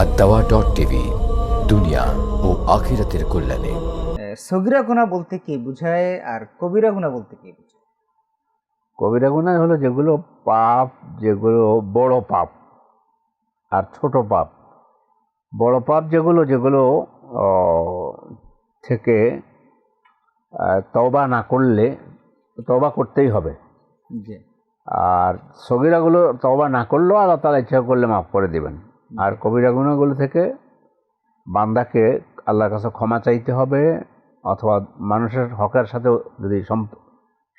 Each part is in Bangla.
আর দাওয়া ডট টিভি দুনিয়া ও আখিরাতের কল্যাণে। সগিরা গুণা বলতে কি বোঝায় আর কবিরা গুণা বলতে কি বোঝায়? কবিরা গুনাহ হলো যেগুলো পাপ যেগুলো বড় পাপ আর ছোট পাপ। বড় পাপ যেগুলো যেগুলো থেকে তওবা না করলে তওবা করতেই হবে। জি। আর সগিরাগুলো তবা না করলেও আল্লাহ তালা ইচ্ছা করলে মাফ করে দিবেন। আর কবিরা গুণাগুলো থেকে বান্দাকে আল্লাহর কাছে ক্ষমা চাইতে হবে, অথবা মানুষের হকের সাথে যদি সম্প-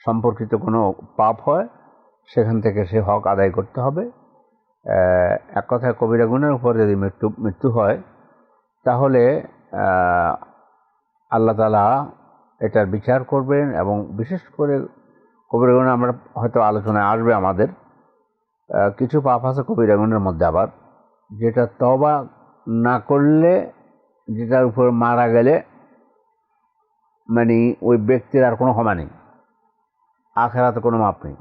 সম্পর্কিত কোনো পাপ হয়, সেখান থেকে সে হক আদায় করতে হবে। এক কথায় কবিরা গুণের উপর যদি মৃত্যু মৃত্যু হয়, তাহলে আল্লাহ তালা এটার বিচার করবেন এবং বিশেষ করে কবিরা গুণ আমরা হয়তো আলোচনায় আসবে আমাদের। কিছু পাপ আছে কবিরা গুণের মধ্যে আবার। যেটা তবা না করলে, যেটার উপর মারা গেলে মানে ওই ব্যক্তির আর কোনো ক্ষমা নেই। আখেরাতে কোনো মাপ নেই।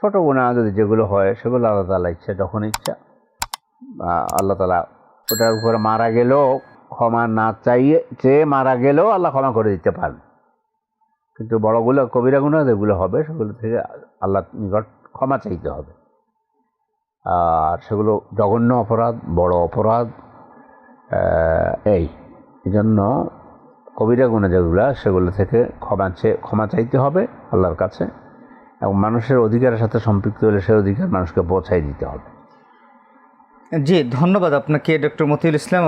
ছোটো গুণা যদি যেগুলো হয়, সেগুলো আল্লাহ তালা ইচ্ছা, যখন ইচ্ছা। আল্লাহ তালা ওটার উপরে মারা গেলেও ক্ষমা না চাইয়ে, চেয়ে মারা গেলেও আল্লাহ ক্ষমা করে দিতে পারেন। কিন্তু বড়গুলো, কবিরা গুণা যেগুলো হবে, সেগুলো থেকে আল্লাহ নিকট ক্ষমা চাইতে হবে। আর সেগুলো জঘন্য অপরাধ, বড় অপরাধ এই। জন্য কবিরা গুণা যেগুলো, সেগুলো থেকে ক্ষমা চেয়ে, ক্ষমা চাইতে হবে আল্লাহর কাছে এবং মানুষের অধিকারের সাথে সম্পৃক্ত হলে সেই অধিকার মানুষকে পৌঁছাই দিতে হবে। জি, ধন্যবাদ আপনাকে, ডক্টর মতিউল ইসলাম।